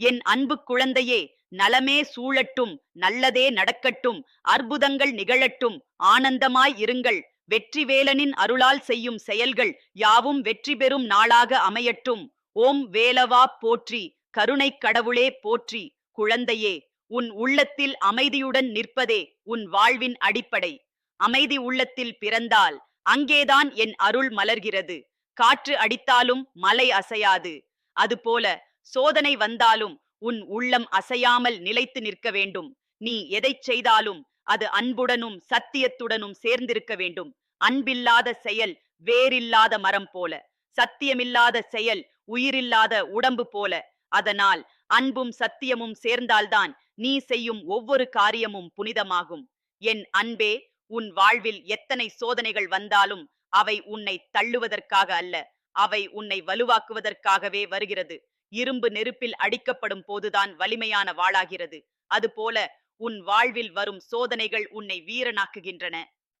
என் அன்பு குழந்தையே நலமே சூழட்டும் நல்லதே நடக்கட்டும் அற்புதங்கள் நிகழட்டும் ஆனந்தமாய் இருங்கள். வெற்றிவேலனின் அருளால் செய்யும் செயல்கள் யாவும் வெற்றி பெறும் நாளாக அமையட்டும். ஓம் வேலவா போற்றி கருணைக் கடவுளே போற்றி. குழந்தையே உன் உள்ளத்தில் அமைதியுடன் நிற்பதே உன் வாழ்வின் அடிப்படை. அமைதி உள்ளத்தில் பிறந்தால் அங்கேதான் என் அருள் மலர்கிறது. காற்று அடித்தாலும் மலை அசையாது. அதுபோல சோதனை வந்தாலும் உன் உள்ளம் அசையாமல் நிலைத்து நிற்க வேண்டும். நீ எதைச் செய்தாலும் அது அன்புடனும் சத்தியத்துடனும் சேர்ந்திருக்க வேண்டும். அன்பில்லாத செயல் வேரில்லாத மரம் போல. சத்தியமில்லாத செயல் உயிரில்லாத உடம்பு போல. அதனால் அன்பும் சத்தியமும் சேர்ந்தால்தான் நீ செய்யும் ஒவ்வொரு காரியமும் புனிதமாகும். என் அன்பே உன் வாழ்வில் எத்தனை சோதனைகள் வந்தாலும் அவை உன்னை தள்ளுவதற்காக அல்ல அவை உன்னை வலுவாக்குவதற்காகவே வருகிறது. இரும்பு நெருப்பில் அடிக்கப்படும் போதுதான் வலிமையான வாளாகிறது. அதுபோல உன் வாழ்வில் வரும் சோதனைகள் உன்னை வீரனாக்குகின்றன.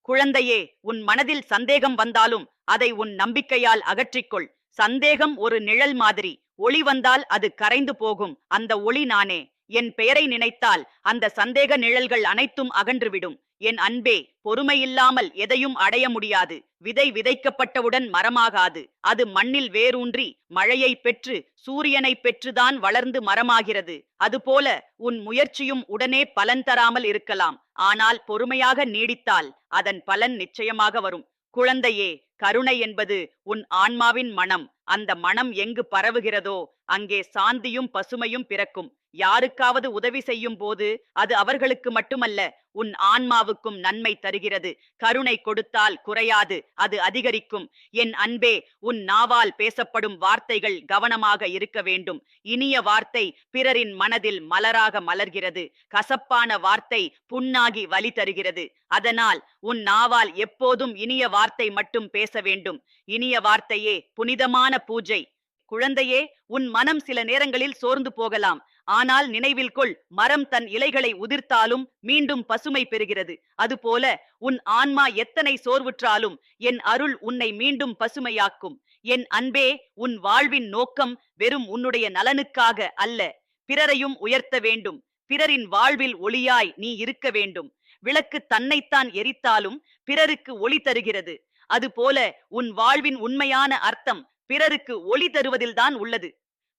குழந்தையே உன் மனதில் சந்தேகம் வந்தாலும் அதை உன் நம்பிக்கையால் அகற்றிக்கொள். சந்தேகம் ஒரு நிழல் மாதிரி. ஒளி வந்தால் அது கரைந்து போகும். அந்த ஒளி நானே. என் பெயரை நினைத்தால் அந்த சந்தேக நிழல்கள் அனைத்தும் அகன்றுவிடும் என் அன்பே பொறுமையில்லாமல் எதையும் அடைய முடியாது. விதை விதைக்கப்பட்டவுடன் மரமாகாது. அது மண்ணில் வேரூன்றி மழையை பெற்று சூரியனை பெற்றுதான் வளர்ந்து மரமாகிறது. அதுபோல உன் முயற்சியும் உடனே பலன் தராமல் இருக்கலாம். ஆனால் பொறுமையாக நீடித்தால் அதன் பலன் நிச்சயமாக வரும். குழந்தையே கருணை என்பது உன் ஆன்மாவின் மனம். அந்த மனம் எங்கு பரவுகிறதோ அங்கே சாந்தியும் பசுமையும் பிறக்கும். யாருக்காவது உதவி செய்யும் போது அது அவர்களுக்கு மட்டுமல்ல உன் ஆன்மாவுக்கும் நன்மை தருகிறது. கருணை கொடுத்தால் குறையாது அது அதிகரிக்கும். என் அன்பே உன் நாவால் பேசப்படும் வார்த்தைகள் கவனமாக இருக்க வேண்டும். இனிய வார்த்தை பிறரின் மனதில் மலராக மலர்கிறது. கசப்பான வார்த்தை புண்ணாகி வலி தருகிறது. அதனால் உன் நாவால் எப்போதும் இனிய வார்த்தை மட்டும் பேச வேண்டும். இனிய வார்த்தையே புனிதமான பூஜை. குழந்தையே உன் மனம் சில நேரங்களில் சோர்ந்து போகலாம். ஆனால் நினைவில் கொள் மரம் தன் இலைகளை உதிர்த்தாலும் மீண்டும் பசுமை பெறுகிறது. அதுபோல உன் ஆன்மா எத்தனை சோர்வுற்றாலும் என் அருள் உன்னை மீண்டும் பசுமையாக்கும். என் அன்பே உன் வாழ்வின் நோக்கம் வெறும் உன்னுடைய நலனுக்காக அல்ல பிறரையும் உயர்த்த வேண்டும். பிறரின் வாழ்வில் ஒளியாய் நீ இருக்க வேண்டும். விளக்கு தன்னைத்தான் எரித்தாலும் பிறருக்கு ஒளி தருகிறது. அதுபோல உன் வாழ்வின் உண்மையான அர்த்தம் பிறருக்கு ஒளி தருவதில்தான் உள்ளது.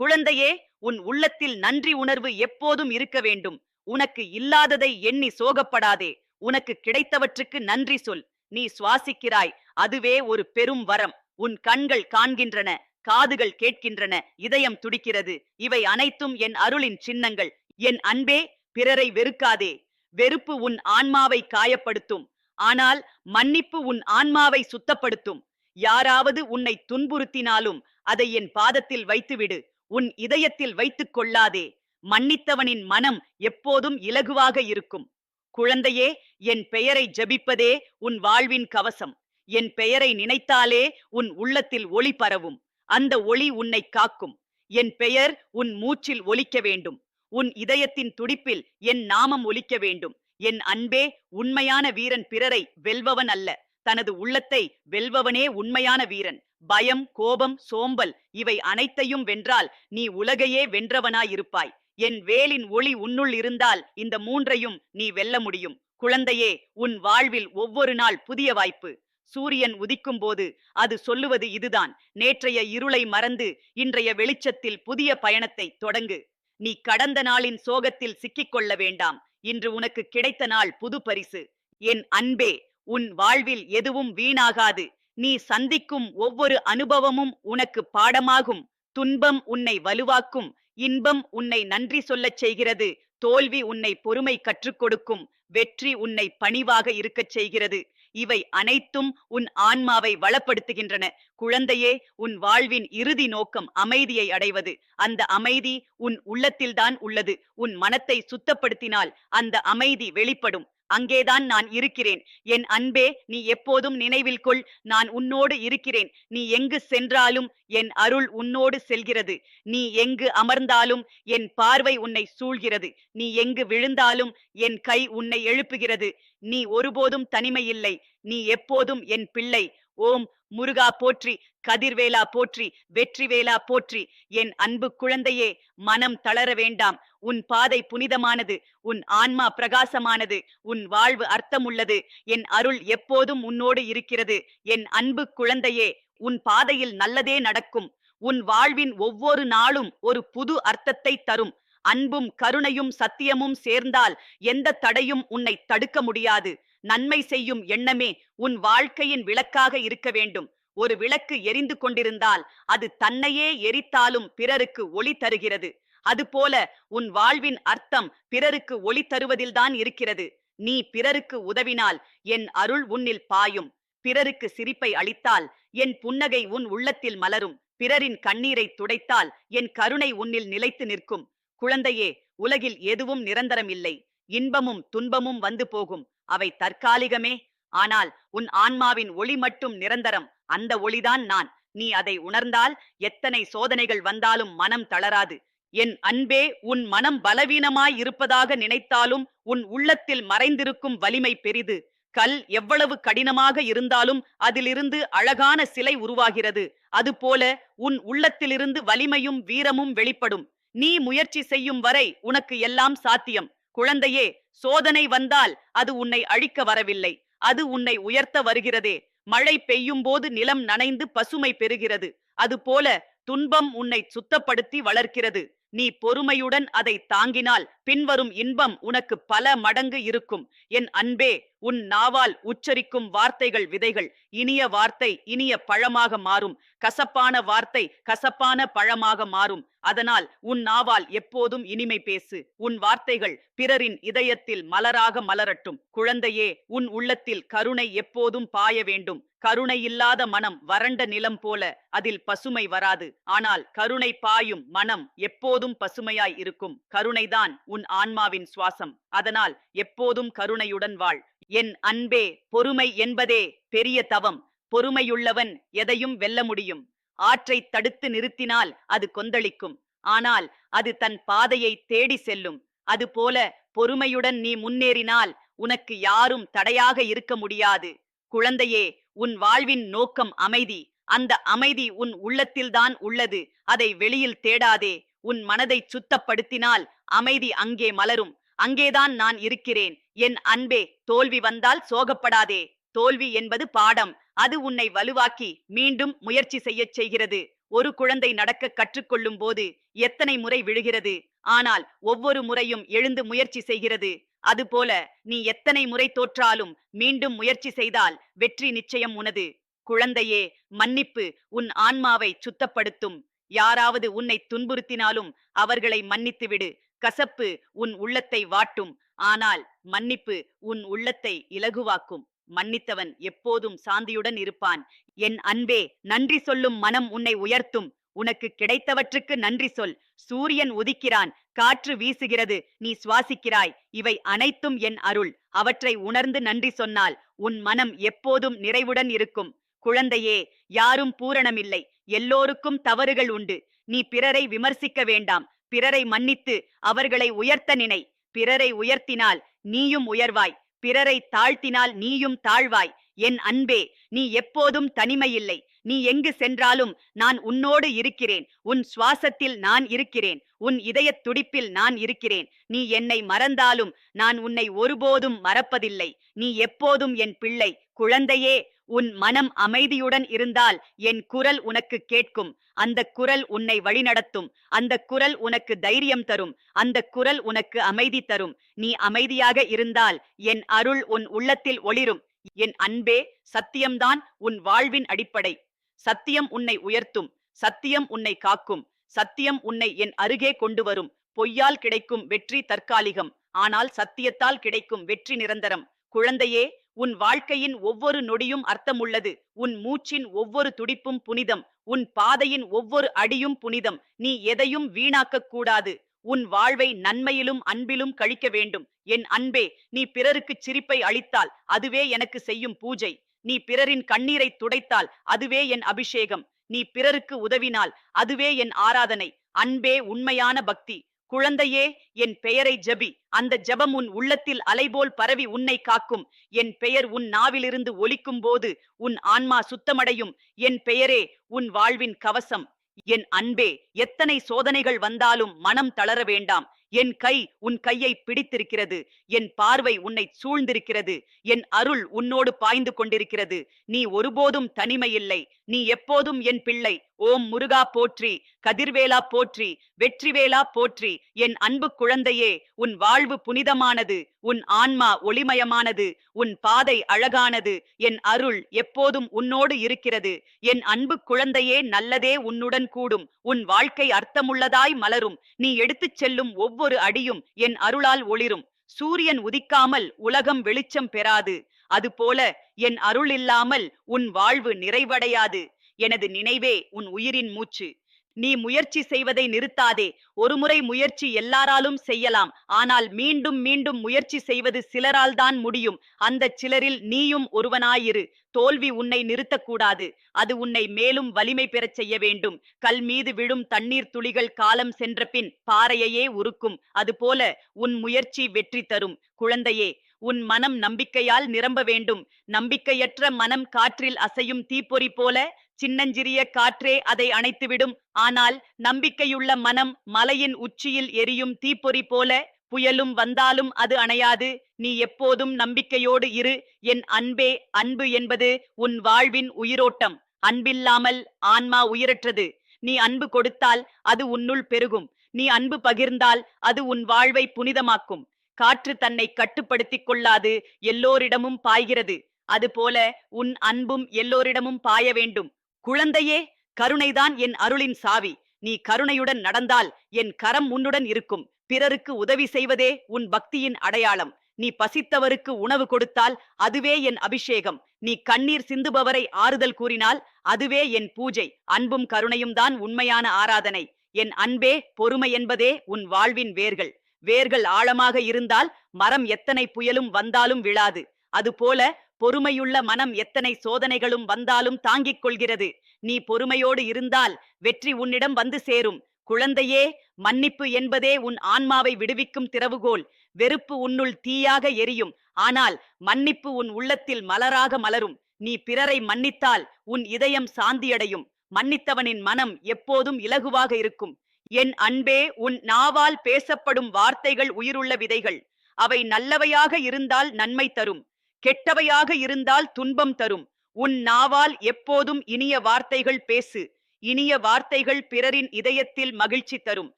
குழந்தையே உன் உள்ளத்தில் நன்றி உணர்வு எப்போதும் இருக்க வேண்டும். உனக்கு இல்லாததை எண்ணி சோகப்படாதே. உனக்கு கிடைத்தவற்றுக்கு நன்றி சொல். நீ சுவாசிக்கிறாய். அதுவே ஒரு பெரும் வரம். உன் கண்கள் காண்கின்றன. காதுகள் கேட்கின்றன. இதயம் துடிக்கிறது. இவை அனைத்தும் என் அருளின் சின்னங்கள். என் அன்பே பிறரை வெறுக்காதே. வெறுப்பு உன் ஆன்மாவை காயப்படுத்தும். ஆனால் மன்னிப்பு உன் ஆன்மாவை சுத்தப்படுத்தும். யாராவது உன்னை துன்புறுத்தினாலும் அதை என் பாதத்தில் வைத்துவிடு. உன் இதயத்தில் வைத்துக் கொள்ளாதே. மன்னித்தவனின் மனம் எப்போதும் இலகுவாக இருக்கும். குழந்தையே என் பெயரை ஜபிப்பதே உன் வாழ்வின் கவசம். என் பெயரை நினைத்தாலே உன் உள்ளத்தில் ஒளி பரவும். அந்த ஒளி உன்னை காக்கும். என் பெயர் உன் மூச்சில் ஒலிக்க வேண்டும். உன் இதயத்தின் துடிப்பில் என் நாமம் ஒலிக்க வேண்டும். என் அன்பே உண்மையான வீரன் பிறரை வெல்பவன் அல்ல. தனது உள்ளத்தை வெல்பவனே உண்மையான வீரன். பயம் கோபம் சோம்பல் இவை அனைத்தையும் வென்றால் நீ உலகையே வென்றவனாயிருப்பாய். என் வேலின் ஒளி உன்னுள் இருந்தால் இந்த மூன்றையும் நீ வெல்ல முடியும். குழந்தையே உன் வாழ்வில் ஒவ்வொரு நாள் புதிய வாய்ப்பு. சூரியன் உதிக்கும் போது அது சொல்லுவது இதுதான். நேற்றைய இருளை மறந்து இன்றைய வெளிச்சத்தில் புதிய பயணத்தை தொடங்கு. நீ கடந்த நாளின் சோகத்தில் சிக்கிக் கொள்ள வேண்டாம். இன்று உனக்கு கிடைத்த நாள் புது பரிசு. என் அன்பே உன் வாழ்வில் எதுவும் வீணாகாது. நீ சந்திக்கும் ஒவ்வொரு அனுபவமும் உனக்கு பாடமாகும். துன்பம் உன்னை வலுவாக்கும். இன்பம் உன்னை நன்றி சொல்லச் செய்கிறது. தோல்வி உன்னை பொறுமை கற்றுக் கொடுக்கும். வெற்றி உன்னை பணிவாக இருக்கச் செய்கிறது. இவை அனைத்தும் உன் ஆன்மாவை வளப்படுத்துகின்றன. குழந்தையே உன் வாழ்வின் இறுதி நோக்கம் அமைதியை அடைவது. அந்த அமைதி உன் உள்ளத்தில்தான் உள்ளது. உன் மனத்தை சுத்தப்படுத்தினால் அந்த அமைதி வெளிப்படும். அங்கேதான் நான் இருக்கிறேன். என் அன்பே நீ எப்போதும் நினைவில் கொள் நான் உன்னோடு இருக்கிறேன். நீ எங்கு சென்றாலும் என் அருள் உன்னோடு செல்கிறது. நீ எங்கு அமர்ந்தாலும் என் பார்வை உன்னை சூழ்கிறது. நீ எங்கு விழுந்தாலும் என் கை உன்னை எழுப்புகிறது. நீ ஒருபோதும் தனிமையில்லை. நீ எப்போதும் என் பிள்ளை. ஓம் முருகா போற்றி. கதிர்வேலா போற்றி வெற்றிவேலா போற்றி. என் அன்பு குழந்தையே மனம் தளர வேண்டாம். உன் பாதை புனிதமானது உன் ஆன்மா பிரகாசமானது உன் வாழ்வு அர்த்தமுள்ளது. என் அருள் எப்போதும் உன்னோடு இருக்கிறது. என் அன்பு குழந்தையே உன் பாதையில் நல்லதே நடக்கும். உன் வாழ்வின் ஒவ்வொரு நாளும் ஒரு புது அர்த்தத்தை தரும். அன்பும் கருணையும் சத்தியமும் சேர்ந்தால் எந்த தடையும் உன்னை தடுக்க முடியாது. நன்மை செய்யும் எண்ணமே உன் வாழ்க்கையின் விளக்காக இருக்க வேண்டும். ஒரு விளக்கு எரிந்து கொண்டிருந்தால் அது தன்னையே எரித்தாலும் பிறருக்கு ஒளி தருகிறது. அதுபோல உன் வாழ்வின் அர்த்தம் பிறருக்கு ஒளி தருவதில்தான் இருக்கிறது. நீ பிறருக்கு உதவினால் என் அருள் உன்னில் பாயும். பிறருக்கு சிரிப்பை அளித்தால் என் புன்னகை உன் உள்ளத்தில் மலரும். பிறரின் கண்ணீரை துடைத்தால் என் கருணை உன்னில் நிலைத்து நிற்கும். குழந்தையே உலகில் எதுவும் நிரந்தரம் இல்லை இன்பமும் துன்பமும் வந்து போகும். அவை தற்காலிகமே. ஆனால் உன் ஆன்மாவின் ஒளி மட்டும் நிரந்தரம். அந்த ஒளிதான் நான். நீ அதை உணர்ந்தால் எத்தனை சோதனைகள் வந்தாலும் மனம் தளராது. என் அன்பே உன் மனம் பலவீனமாய் இருப்பதாக நினைத்தாலும் உன் உள்ளத்தில் மறைந்திருக்கும் வலிமை பெரிது. கல் எவ்வளவு கடினமாக இருந்தாலும் அதிலிருந்து அழகான சிலை உருவாகிறது. அதுபோல உன் உள்ளத்திலிருந்து வலிமையும் வீரமும் வெளிப்படும். நீ முயற்சி செய்யும் வரை உனக்கு எல்லாம் சாத்தியம். குழந்தையே சோதனை வந்தால் அது உன்னை அழிக்க வரவில்லை. அது உன்னை உயர்த்த வருகிறதே. மழை பெய்யும் போது நிலம் நனைந்து பசுமை பெறுகிறது. அதுபோல துன்பம் உன்னை சுத்தப்படுத்தி வளர்க்கிறது. நீ பொறுமையுடன் அதை தாங்கினால் பின்வரும் இன்பம் உனக்கு பல மடங்கு இருக்கும். என் அன்பே உன் நாவால் உச்சரிக்கும் வார்த்தைகள் விதைகள். இனிய வார்த்தை இனிய பழமாக மாறும். கசப்பான வார்த்தை கசப்பான பழமாக மாறும். அதனால் உன் நாவால் எப்போதும் இனிமை பேசு. உன் வார்த்தைகள் பிறரின் இதயத்தில் மலராக மலரட்டும். குழந்தையே உன் உள்ளத்தில் கருணை எப்போதும் பாய வேண்டும். கருணை இல்லாத மனம் வறண்ட நிலம் போல அதில் பசுமை வராது. ஆனால் கருணை பாயும் மனம் எப்போதும் பசுமையாய் இருக்கும். கருணைதான் உன் ஆன்மாவின் சுவாசம். அதனால் எப்போதும் கருணையுடன் வாழ். என் அன்பே பொறுமை என்பதே பெரிய தவம். பொறுமையுள்ளவன் எதையும் வெல்ல முடியும். ஆற்றை தடுத்து நிறுத்தினால் அது கொந்தளிக்கும். ஆனால் அது தன் பாதையை தேடி செல்லும். அதுபோல பொறுமையுடன் நீ முன்னேறினால் உனக்கு யாரும் தடையாக இருக்க முடியாது. குழந்தையே உன் வாழ்வின் நோக்கம் அமைதி. அந்த அமைதி உன் உள்ளத்தில்தான் உள்ளது. அதை வெளியில் தேடாதே. உன் மனதை சுத்தப்படுத்தினால் அமைதி அங்கே மலரும். அங்கேதான் நான் இருக்கிறேன். என் அன்பே தோல்வி வந்தால் சோகப்படாதே. தோல்வி என்பது பாடம். அது உன்னை வலுவாக்கி மீண்டும் முயற்சி செய்யச் செய்கிறது. ஒரு குழந்தை நடக்க கற்றுக்கொள்ளும் போது எத்தனை முறை விழுகிறது. ஆனால் ஒவ்வொரு முறையும் எழுந்து முயற்சி செய்கிறது. அதுபோல நீ எத்தனை முறை தோற்றாலும் மீண்டும் முயற்சி செய்தால் வெற்றி நிச்சயம் உனது. குழந்தையே மன்னிப்பு உன் ஆன்மாவை சுத்தப்படுத்தும். யாராவது உன்னை துன்புறுத்தினாலும் அவர்களை மன்னித்துவிடு. கசப்பு உன் உள்ளத்தை வாட்டும். ஆனால் மன்னிப்பு உன் உள்ளத்தை இலகுவாக்கும். மன்னித்தவன் எப்போதும் சாந்தியுடன் இருப்பான். என் அன்பே நன்றி சொல்லும் மனம் உன்னை உயர்த்தும். உனக்கு கிடைத்தவற்றுக்கு நன்றி சொல். சூரியன் உதிக்கிறான் காற்று வீசுகிறது நீ சுவாசிக்கிறாய். இவை அனைத்தும் என் அருள். அவற்றை உணர்ந்து நன்றி சொன்னால் உன் மனம் எப்போதும் நிறைவுடன் இருக்கும். குழந்தையே யாரும் பூரணமில்லை. எல்லோருக்கும் தவறுகள் உண்டு. நீ பிறரை விமர்சிக்க வேண்டாம். பிறரை மன்னித்து அவர்களை உயர்த்த நினை. பிறரை உயர்த்தினால் நீயும் உயர்வாய். பிறரை தாழ்த்தினால் நீயும் தாழ்வாய். என் அன்பே நீ எப்போதும் தனிமையில்லை. நீ எங்கு சென்றாலும் நான் உன்னோடு இருக்கிறேன். உன் சுவாசத்தில் நான் இருக்கிறேன். உன் இதயத் துடிப்பில் நான் இருக்கிறேன். நீ என்னை மறந்தாலும் நான் உன்னை ஒருபோதும் மறப்பதில்லை. நீ எப்போதும் என் பிள்ளை. குழந்தையே உன் மனம் அமைதியுடன் இருந்தால் என் குரல் உனக்கு கேட்கும். அந்த குரல் உன்னை வழிநடத்தும். அந்த குரல் உனக்கு தைரியம் தரும். அந்த குரல் உனக்கு அமைதி தரும். நீ அமைதியாக இருந்தால் என் அருள் உன் உள்ளத்தில் ஒளிரும். என் அன்பே சத்தியம்தான் உன் வாழ்வின் அடிப்படை. சத்தியம் உன்னை உயர்த்தும் சத்தியம் உன்னை காக்கும் சத்தியம் உன்னை என் அருகே கொண்டு வரும். பொய்யால் கிடைக்கும் வெற்றி தற்காலிகம் ஆனால் சத்தியத்தால் கிடைக்கும் வெற்றி நிரந்தரம். குழந்தையே உன் வாழ்க்கையின் ஒவ்வொரு நொடியும் அர்த்தமுள்ளது. உன் மூச்சின் ஒவ்வொரு துடிப்பும் புனிதம். உன் பாதையின் ஒவ்வொரு அடியும் புனிதம். நீ எதையும் வீணாக்கக் கூடாது. உன் வாழ்வை நன்மையிலும் அன்பிலும் கழிக்க வேண்டும். என் அன்பே நீ பிறருக்கு சிரிப்பை அளித்தால் அதுவே எனக்கு செய்யும் பூஜை. நீ பிறரின் கண்ணீரை துடைத்தால் அதுவே என் அபிஷேகம். நீ பிறருக்கு உதவினால் அதுவே என் ஆராதனை. அன்பே உண்மையான பக்தி. குழந்தையே என் பெயரை ஜபி. அந்த ஜெபம் உன் உள்ளத்தில் அலைபோல் பரவி உன்னை காக்கும். என் பெயர் உன் நாவிலிருந்து ஒலிக்கும் போது உன் ஆன்மா சுத்தமடையும். என் பெயரே உன் வாழ்வின் கவசம். என் அன்பே எத்தனை சோதனைகள் வந்தாலும் மனம் தளர வேண்டாம். என் கை உன் கையை பிடித்திருக்கிறது. என் பார்வை உன்னை சூழ்ந்திருக்கிறது. என் அருள் உன்னோடு பாய்ந்து கொண்டிருக்கிறது. நீ ஒருபோதும் தனிமையில்லை. நீ எப்போதும் என் பிள்ளை. ஓம் முருகா போற்றி. கதிர்வேலா போற்றி. வெற்றிவேலா போற்றி. என் அன்பு குழந்தையே உன் வாழ்வு புனிதமானது. உன் ஆன்மா ஒளிமயமானது. உன் பாதை அழகானது. என் அருள் எப்போதும் உன்னோடு இருக்கிறது. என் அன்பு குழந்தையே நல்லதே உன்னுடன் கூடும். உன் வாழ்க்கை அர்த்தமுள்ளதாய் மலரும். நீ எடுத்துச் செல்லும் ஒவ்வொரு அடியும் என் அருளால் ஒளிரும். சூரியன் உதிக்காமல் உலகம் வெளிச்சம் பெறாது. அதுபோல என் அருள் இல்லாமல் உன் வாழ்வு நிறைவடையாது. எனது நினைவே உன் உயிரின் மூச்சு. நீ முயற்சி செய்வதை நிறுத்தாதே. ஒருமுறை முயற்சி எல்லாராலும் செய்யலாம். ஆனால் மீண்டும் மீண்டும் முயற்சி செய்வது சிலரால் தான் முடியும். அந்த சிலரில் நீயும் ஒருவனாயிரு. தோல்வி உன்னை நிறுத்தக்கூடாது. அது உன்னை மேலும் வலிமை பெறச் செய்ய வேண்டும். கல் மீது விழும் தண்ணீர் துளிகள் காலம் சென்ற பின் பாறையையே உருக்கும். அதுபோல உன் முயற்சி வெற்றி தரும். குழந்தையே உன் மனம் நம்பிக்கையால் நிரம்ப வேண்டும். நம்பிக்கையற்ற மனம் காற்றில் அசையும் தீப்பொறி போல சின்னஞ்சிறிய காற்றே அதை அணைத்துவிடும். ஆனால் நம்பிக்கையுள்ள மனம் மலையின் உச்சியில் எரியும் தீப்பொறி போல புயலும் வந்தாலும் அது அணையாது. நீ எப்போதும் நம்பிக்கையோடு இரு. என் அன்பே அன்பு என்பது உன் வாழ்வின் உயிரோட்டம். அன்பில்லாமல் ஆன்மா உயிரற்றது. நீ அன்பு கொடுத்தால் அது உன்னுள் பெருகும். நீ அன்பு பகிர்ந்தால் அது உன் வாழ்வை புனிதமாக்கும். காற்று தன்னை கட்டுப்படுத்திக் கொள்ளாது எல்லோரிடமும் பாய்கிறது. அதுபோல உன் அன்பும் எல்லோரிடமும் பாய வேண்டும். குழந்தையே கருணைதான் என் அருளின் சாவி. நீ கருணையுடன் நடந்தால் என் கரம் உன்னுடன் இருக்கும். பிறருக்கு உதவி செய்வதே உன் பக்தியின் அடையாளம். நீ பசித்தவருக்கு உணவு கொடுத்தால் அதுவே என் அபிஷேகம். நீ கண்ணீர் சிந்துபவரை ஆறுதல் கூறினால் அதுவே என் பூஜை. அன்பும் கருணையும் தான் உண்மையான ஆராதனை. என் அன்பே பொறுமை என்பதே உன் வாழ்வின் வேர்கள். வேர்கள் ஆழமாக இருந்தால் மரம் எத்தனை புயலும் வந்தாலும் விழாது. அதுபோல பொறுமையுள்ள மனம் எத்தனை சோதனைகளும் வந்தாலும் தாங்கிக் கொள்கிறது. நீ பொறுமையோடு இருந்தால் வெற்றி உன்னிடம் வந்து சேரும். குழந்தையே மன்னிப்பு என்பதே உன் ஆன்மாவை விடுவிக்கும் திறவுகோல். வெறுப்பு உன்னுள் தீயாக எரியும். ஆனால் மன்னிப்பு உன் உள்ளத்தில் மலராக மலரும். நீ பிறரை மன்னித்தால் உன் இதயம் சாந்தியடையும். மன்னித்தவனின் மனம் எப்போதும் இலகுவாக இருக்கும். என் அன்பே உன் நாவால் பேசப்படும் வார்த்தைகள் உயிருள்ள விதைகள். அவை நல்லவையாக இருந்தால் நன்மை தரும். கெட்டவையாக இருந்தால் துன்பம் தரும். உன் நாவால் எப்போதும் இனிய வார்த்தைகள் பேசு. இனிய வார்த்தைகள் பிறரின் இதயத்தில் மகிழ்ச்சி தரும்.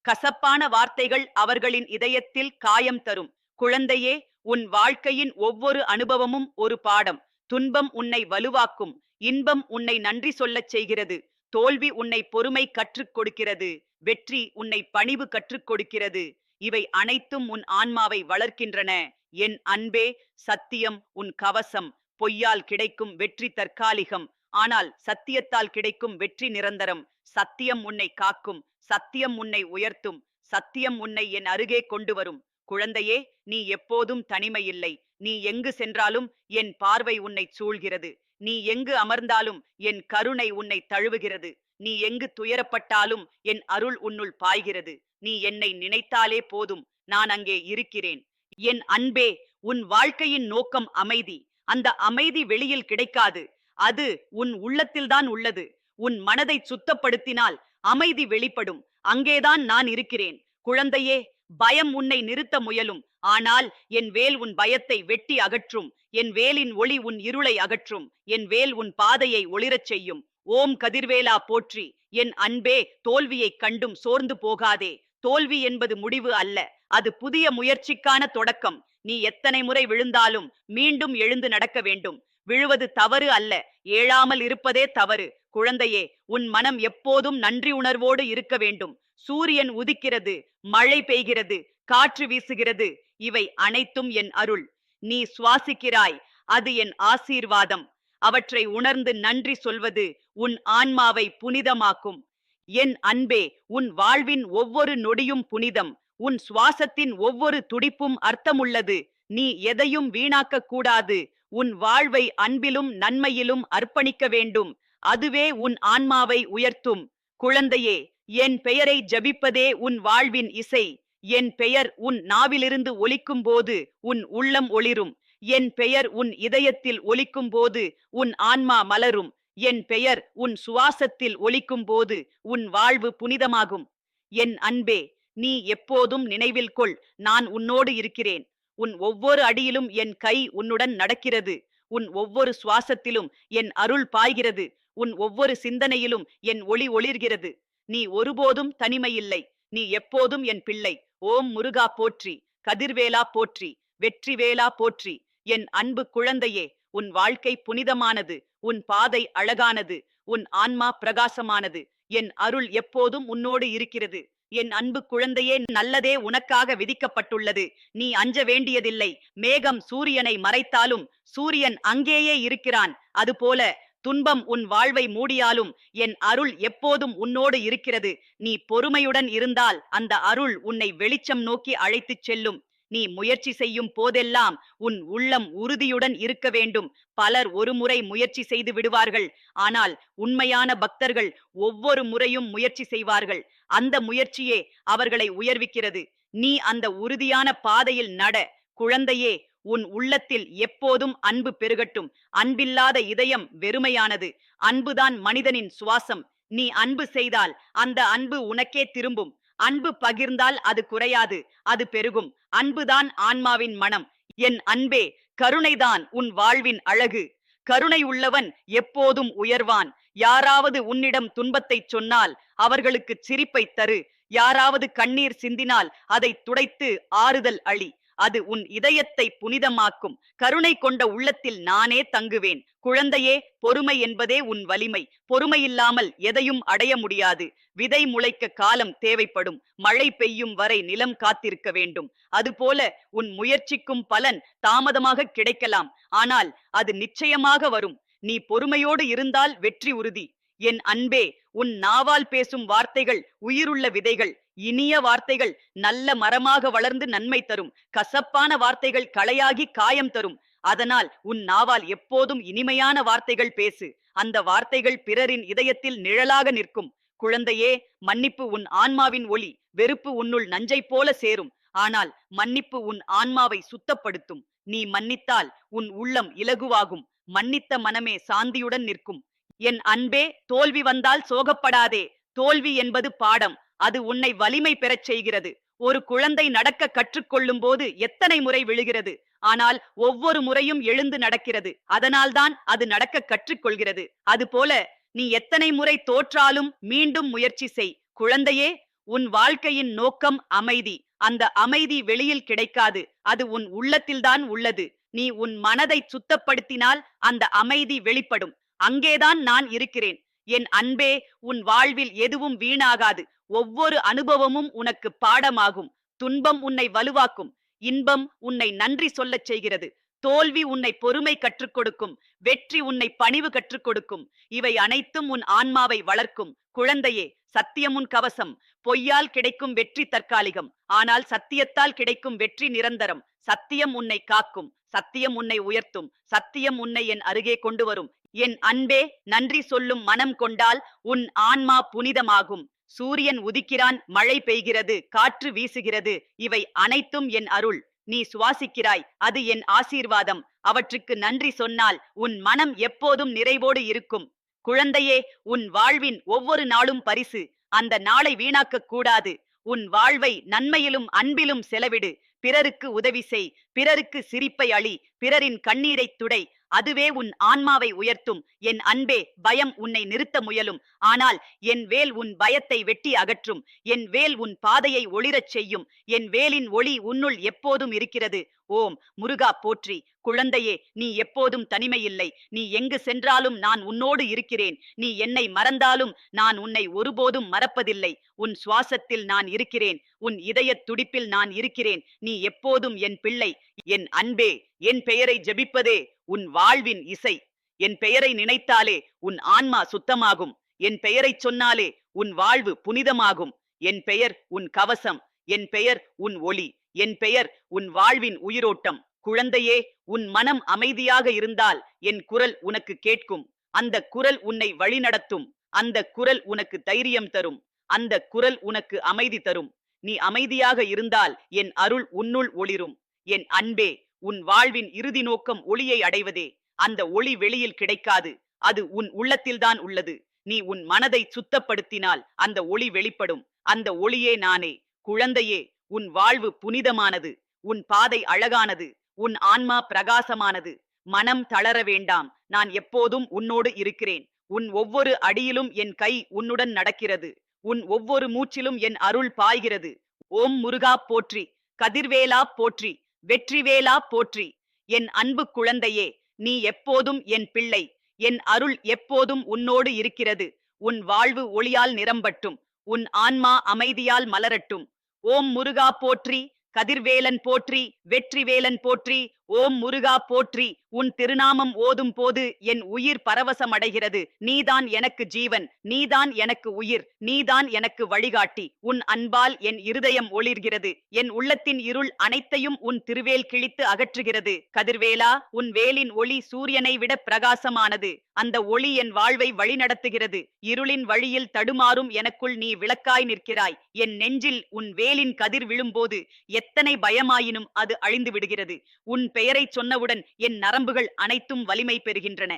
கசப்பான வார்த்தைகள் அவர்களின் இதயத்தில் காயம் தரும். குழந்தையே உன் வாழ்க்கையின் ஒவ்வொரு அனுபவமும் ஒரு பாடம். துன்பம் உன்னை வலுவாக்கும். இன்பம் உன்னை நன்றி சொல்லச் செய்கிறது. தோல்வி உன்னை பொறுமை கற்றுக் கொடுக்கிறது. வெற்றி உன்னை பணிவு கற்றுக் கொடுக்கிறது. இவை அனைத்தும் உன் ஆன்மாவை வளர்க்கின்றன. என் அன்பே சத்தியம் உன் கவசம். பொய்யால் கிடைக்கும் வெற்றி தற்காலிகம். ஆனால் சத்தியத்தால் கிடைக்கும் வெற்றி நிரந்தரம். சத்தியம் உன்னை காக்கும். சத்தியம் உன்னை உயர்த்தும். சத்தியம் உன்னை என் அருகே கொண்டு வரும். குழந்தையே நீ எப்போதும் தனிமையில்லை. நீ எங்கு சென்றாலும் என் பார்வை உன்னை சூழ்கிறது. நீ எங்கு அமர்ந்தாலும் என் கருணை உன்னை தழுவுகிறது. நீ எங்கு துயரப்பட்டாலும் என் அருள் உன்னுள் பாய்கிறது. நீ என்னை நினைத்தாலே போதும். நான் அங்கே இருக்கிறேன். என் அன்பே உன் வாழ்க்கையின் நோக்கம் அமைதி. அந்த அமைதி வெளியில் கிடைக்காது. அது உன் உள்ளத்தில்தான் உள்ளது. உன் மனதை சுத்தப்படுத்தினால் அமைதி வெளிப்படும். அங்கேதான் நான் இருக்கிறேன். குழந்தையே பயம் உன்னை நிறுத்த முயலும். ஆனால் என் வேல் உன் பயத்தை வெட்டி அகற்றும். என் வேலின் ஒளி உன் இருளை அகற்றும். என் வேல் உன் பாதையை ஒளிரச் செய்யும். ஓம் கதிர்வேலா போற்றி. என் அன்பே தோல்வியைக் கண்டும் சோர்ந்து போகாதே. தோல்வி என்பது முடிவு அல்ல. அது புதிய முயற்சிக்கான தொடக்கம். நீ எத்தனை முறை விழுந்தாலும் மீண்டும் எழுந்து நடக்க வேண்டும். விழுவது தவறு அல்ல ஏழாமல் இருப்பதே தவறு. குழந்தையே உன் மனம் எப்போதும் நன்றி உணர்வோடு இருக்க வேண்டும். சூரியன் உதிக்கிறது மழை பெய்கிறது காற்று வீசுகிறது. இவை அனைத்தும் என் அருள். நீ சுவாசிக்கிறாய் அது என் ஆசீர்வாதம். அவற்றை உணர்ந்து நன்றி சொல்வது உன் ஆன்மாவை புனிதமாக்கும். என் அன்பே உன் வாழ்வின் ஒவ்வொரு நொடியும் புனிதம். உன் சுவாசத்தின் ஒவ்வொரு துடிப்பும் அர்த்தமுள்ளது. நீ எதையும் வீணாக்க கூடாது. உன் வாழ்வை அன்பிலும் நன்மையிலும் அர்ப்பணிக்க வேண்டும். அதுவே உன் ஆன்மாவை உயர்த்தும். குழந்தையே என் பெயரை ஜபிப்பதே உன் வாழ்வின் இசை. என் பெயர் உன் நாவிலிருந்து ஒலிக்கும் போது உன் உள்ளம் ஒளிரும். என் பெயர் உன் இதயத்தில் ஒலிக்கும் போது உன் ஆன்மா மலரும். என் பெயர் உன் சுவாசத்தில் ஒலிக்கும் போது உன் வாழ்வு புனிதமாகும். என் அன்பே நீ எப்போதும் நினைவில் கொள் நான் உன்னோடு இருக்கிறேன். உன் ஒவ்வொரு அடியிலும் என் கை உன்னுடன் நடக்கிறது. உன் ஒவ்வொரு சுவாசத்திலும் என் அருள் பாய்கிறது. உன் ஒவ்வொரு சிந்தனையிலும் என் ஒளி ஒளிர்கிறது. நீ ஒருபோதும் தனிமையில்லை. நீ எப்போதும் என் பிள்ளை. ஓம் முருகா போற்றி கதிர்வேலா போற்றி வெற்றிவேலா போற்றி. என் அன்பு குழந்தையே உன் வாழ்க்கை புனிதமானது. உன் பாதை அழகானது. உன் ஆன்மா பிரகாசமானது. என் அருள் எப்போதும் உன்னோடு இருக்கிறது. என் அன்பு குழந்தையே நல்லதே உனக்காக விதிக்கப்பட்டுள்ளது. நீ அஞ்ச வேண்டியதில்லை. மேகம் சூரியனை மறைத்தாலும் சூரியன் அங்கேயே இருக்கிறான். அதுபோல துன்பம் உன் வாழ்வை மூடியாலும் என் அருள் எப்போதும் உன்னோடு இருக்கிறது. நீ பொறுமையுடன் இருந்தால் அந்த அருள் உன்னை வெளிச்சம் நோக்கி அழைத்துச் செல்லும். நீ முயற்சி செய்யும் போதெல்லாம் உன் உள்ளம் உறுதியுடன் இருக்க வேண்டும். பலர் ஒரு முறை முயற்சி செய்து விடுவார்கள். ஆனால் உண்மையான பக்தர்கள் ஒவ்வொரு முறையும் முயற்சி செய்வார்கள். அந்த முயற்சியே அவர்களை உயர்விக்கிறது. நீ அந்த உறுதியான பாதையில் நட. குழந்தையே உன் உள்ளத்தில் எப்போதும் அன்பு பெருகட்டும். அன்பில்லாத இதயம் வெறுமையானது. அன்புதான் மனிதனின் சுவாசம். நீ அன்பு செய்தால் அந்த அன்பு உனக்கே திரும்பும். அன்பு பகிர்ந்தால் அது குறையாது. அது பெருகும். அன்புதான் ஆன்மாவின் மனம். என் அன்பே கருணைதான் உன் வாழ்வின் அழகு. கருணை உள்ளவன் எப்போதும் உயர்வான். யாராவது உன்னிடம் துன்பத்தை சொன்னால் அவர்களுக்கு சிரிப்பை தரு. யாராவது கண்ணீர் சிந்தினால் அதை துடைத்து ஆறுதல் அளி அது உன் இதயத்தை புனிதமாக்கும். கருணை கொண்ட உள்ளத்தில் நானே தங்குவேன். குழந்தையே பொறுமை என்பதே உன் வலிமை. பொறுமையில்லாமல் எதையும் அடைய முடியாது. விதை முளைக்க காலம் தேவைப்படும். மழை பெய்யும் வரை நிலம் காத்திருக்க வேண்டும். அதுபோல உன் முயற்சிக்கும் பலன் தாமதமாக கிடைக்கலாம். ஆனால் அது நிச்சயமாக வரும். நீ பொறுமையோடு இருந்தால் வெற்றி உறுதி. என் அன்பே உன் நாவால் பேசும் வார்த்தைகள் உயிருள்ள விதைகள். இனிய வார்த்தைகள் நல்ல மரமாக வளர்ந்து நன்மை தரும். கசப்பான வார்த்தைகள் களையாகி காயம் தரும். அதனால் உன் நாவால் எப்போதும் இனிமையான வார்த்தைகள் பேசு. அந்த வார்த்தைகள் பிறரின் இதயத்தில் நிழலாக நிற்கும். குழந்தையே மன்னிப்பு உன் ஆன்மாவின் ஒளி வெறுப்பு உன்னுள் நஞ்சை போல சேரும். ஆனால் மன்னிப்பு உன் ஆன்மாவை சுத்தப்படுத்தும். நீ மன்னித்தால் உன் உள்ளம் இலகுவாகும். மன்னித்த மனமே சாந்தியுடன் நிற்கும். என் அன்பே தோல்வி வந்தால் சோகப்படாதே. தோல்வி என்பது பாடம். அது உன்னை வலிமை பெறச் செய்கிறது. ஒரு குழந்தை நடக்க கற்றுக்கொள்ளும் போது எத்தனை முறை விழுகிறது. ஆனால் ஒவ்வொரு முறையும் எழுந்து நடக்கிறது. அதனால்தான் அது நடக்க கற்றுக்கொள்கிறது. அதுபோல நீ எத்தனை முறை தோற்றாலும் மீண்டும் முயற்சி செய். குழந்தையே உன் வாழ்க்கையின் நோக்கம் அமைதி. அந்த அமைதி வெளியில் கிடைக்காது. அது உன் உள்ளத்தில்தான் உள்ளது. நீ உன் மனதை சுத்தப்படுத்தினால் அந்த அமைதி வெளிப்படும். அங்கேதான் நான் இருக்கிறேன். என் அன்பே உன் வாழ்வில் எதுவும் வீணாகாது. ஒவ்வொரு அனுபவமும் உனக்கு பாடமாகும். துன்பம் உன்னை வலுவாக்கும். இன்பம் உன்னை நன்றி சொல்லச் செய்கிறது. தோல்வி உன்னை பொறுமை கற்றுக் கொடுக்கும். வெற்றி உன்னை பணிவு கற்றுக் கொடுக்கும். இவை அனைத்தும் உன் ஆன்மாவை வளர்க்கும். குழந்தையே சத்தியம் உன் கவசம். பொய்யால் கிடைக்கும் வெற்றி தற்காலிகம். ஆனால் சத்தியத்தால் கிடைக்கும் வெற்றி நிரந்தரம். சத்தியம் உன்னை காக்கும். சத்தியம் உன்னை உயர்த்தும். சத்தியம் உன்னை என் அருகே கொண்டு வரும். என் அன்பே நன்றி சொல்லும் மனம் கொண்டால் உன் ஆன்மா புனிதமாகும். சூரியன் உதிக்கிறான் மழை பெய்கிறது காற்று வீசுகிறது இவை அனைத்தும் என் அருள். நீ சுவாசிக்கிறாய் அது என் ஆசீர்வாதம். அவற்றுக்கு நன்றி சொன்னால் உன் மனம் எப்போதும் நிறைவோடு இருக்கும். குழந்தையே உன் வாழ்வின் ஒவ்வொரு நாளும் பரிசு. அந்த நாளை வீணாக்க கூடாது. உன் வாழ்வை நன்மையிலும் அன்பிலும் செலவிடு. பிறருக்கு உதவி செய். பிறருக்கு சிரிப்பை அளி பிறரின் கண்ணீரை துடை. அதுவே உன் ஆன்மாவை உயர்த்தும். என் அன்பே பயம் உன்னை நிறுத்த முயலும். ஆனால் என் வேல் உன் பயத்தை வெட்டி அகற்றும். என் வேல் உன் பாதையை ஒளிரச் செய்யும். என் வேலின் ஒளி உன்னுள் எப்போதும் இருக்கிறது. ஓம் முருகா போற்றி. குழந்தையே நீ எப்போதும் தனிமையில்லை. நீ எங்கு சென்றாலும் நான் உன்னோடு இருக்கிறேன். நீ என்னை மறந்தாலும் நான் உன்னை ஒருபோதும் மறப்பதில்லை. உன் சுவாசத்தில் நான் இருக்கிறேன். உன் இதயத் துடிப்பில் நான் இருக்கிறேன். நீ எப்போதும் என் பிள்ளை என் அன்பே என் பெயரை ஜபிப்பதே உன் வாழ்வின் இசை. என் பெயரை நினைத்தாலே உன் ஆன்மா சுத்தமாகும். என் பெயரைச் சொன்னாலே உன் வாழ்வு புனிதமாகும். என் பெயர் உன் கவசம். என் பெயர் உன் ஒளி. என் பெயர் உன் வாழ்வின் உயிரோட்டம். குழந்தையே உன் மனம் அமைதியாக இருந்தால் என் குரல் உனக்கு கேட்கும். அந்த குரல் உன்னை வழிநடத்தும். அந்த குரல் உனக்கு தைரியம் தரும். அந்த குரல் உனக்கு அமைதி தரும். நீ அமைதியாக இருந்தால் என் அருள் உன்னுள் ஒளிரும். என் அன்பே உன் வாழ்வின் இறுதி நோக்கம் ஒளியை அடைவதே. அந்த ஒளி வெளியில் கிடைக்காது. அது உன் உள்ளத்தில்தான் உள்ளது. நீ உன் மனதை சுத்தப்படுத்தினால் அந்த ஒளி வெளிப்படும். அந்த ஒளியே நானே. குழந்தையே உன் வாழ்வு புனிதமானது உன் பாதை அழகானது உன் ஆன்மா பிரகாசமானது. மனம் தளர வேண்டாம் நான் எப்போதும் உன்னோடு இருக்கிறேன். உன் ஒவ்வொரு அடியிலும் என் கை உன்னுடன் நடக்கிறது. உன் ஒவ்வொரு மூச்சிலும் என் அருள் பாய்கிறது. ஓம் முருகா போற்றி கதிர்வேலா போற்றி வெற்றிவேலா போற்றி. என் அன்பு குழந்தையே நீ எப்போதும் என் பிள்ளை. என் அருள் எப்போதும் உன்னோடு இருக்கிறது. உன் வாழ்வு ஒளியால் நிரம்பட்டும். உன் ஆன்மா அமைதியால் மலரட்டும். ஓம் முருகா போற்றி கதிர்வேலன் போற்றி வெற்றிவேலன் போற்றி ஓம் முருகா போற்றி உன் திருநாமம் ஓதும் போது என் உயிர் பரவசம் அடைகிறது நீதான் எனக்கு ஜீவன் நீதான் எனக்கு உயிர் நீதான் எனக்கு வழிகாட்டி. உன் அன்பால் என் இருதயம் ஒளிர்கிறது. என் உள்ளத்தின் இருள் அனைத்தையும் உன் திருவேல் கிழித்து அகற்றுகிறது. கதிர்வேலா உன் வேலின் ஒளி சூரியனை விட பிரகாசமானது. அந்த ஒளி என் வாழ்வை வழிநடத்துகிறது. இருளின் வழியில் தடுமாறும் எனக்குள் நீ விளக்காய் நிற்கிறாய். என் நெஞ்சில் உன் வேலின் கதிர் விழும்போது எத்தனை பயமாயினும் அது அழிந்து விடுகிறது உன் பெயரைச் சொன்னவுடன் என் நரம்புகள் அனைத்தும் வலிமை பெறுகின்றன.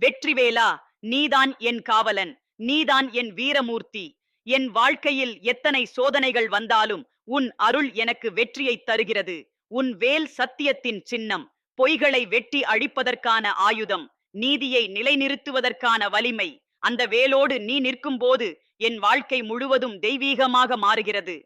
வெற்றிவேலா நீதான் என் காவலன் நீதான் என் வீரமூர்த்தி. என் வாழ்க்கையில் எத்தனை சோதனைகள் வந்தாலும் உன் அருள் எனக்கு வெற்றியை தருகிறது. உன் வேல் சத்தியத்தின் சின்னம் பொய்களை வெட்டி அழிப்பதற்கான ஆயுதம் நீதியை நிலைநிறுத்துவதற்கான வலிமை அந்த வேலோடு நீ நிற்கும் போது என் வாழ்க்கை முழுவதும் தெய்வீகமாக மாறுகிறது.